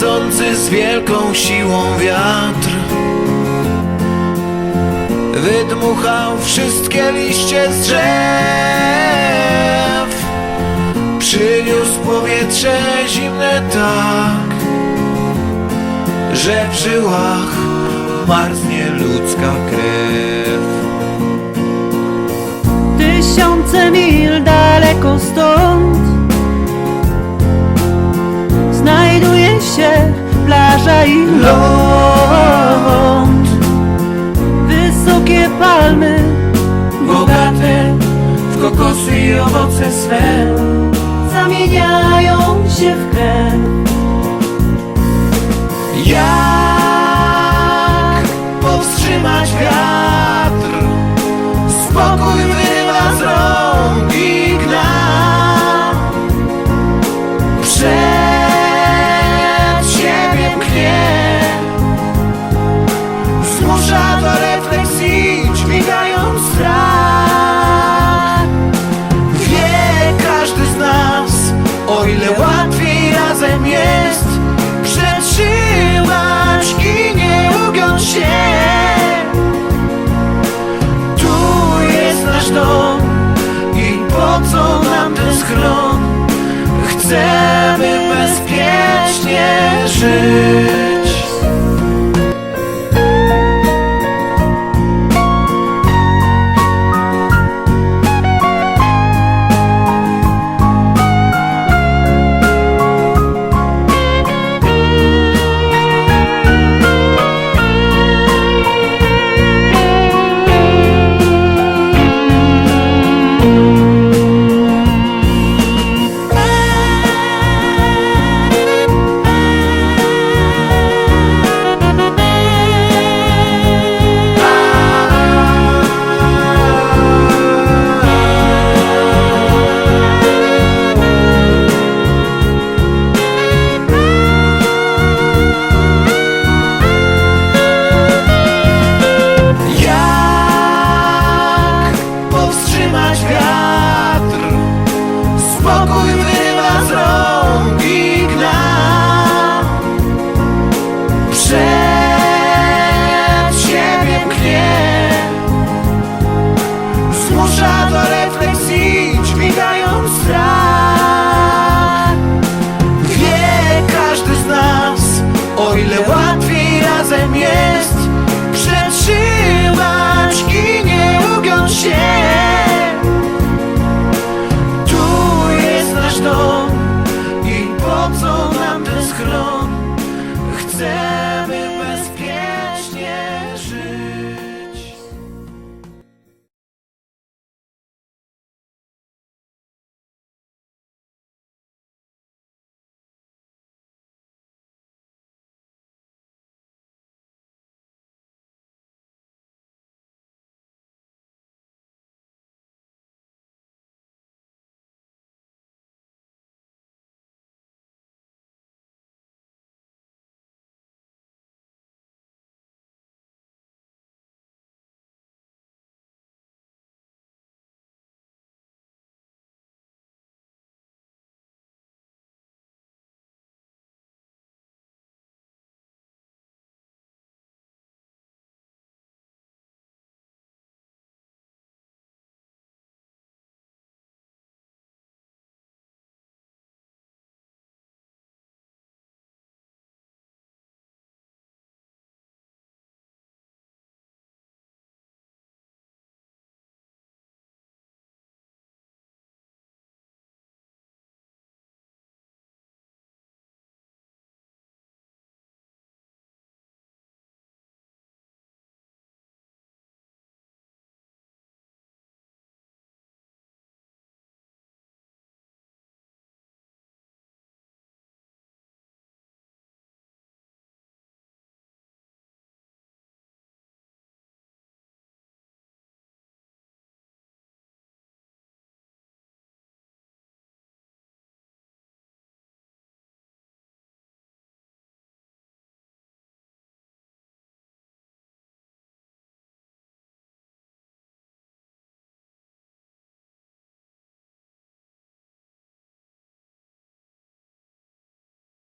nadchodzący z wielką siłą wiatr Wydmuchał wszystkie liście z drzew. Przyniósł powietrze zimne tak Że w żyłach marznie ludzka krew. Tysiące mil daleko stąd ląd. Wysokie palmy Bogate w kokosy i owoce swe Zamieniają się w krew się Tu jest nasz dom i po co nam ten schron? Chcemy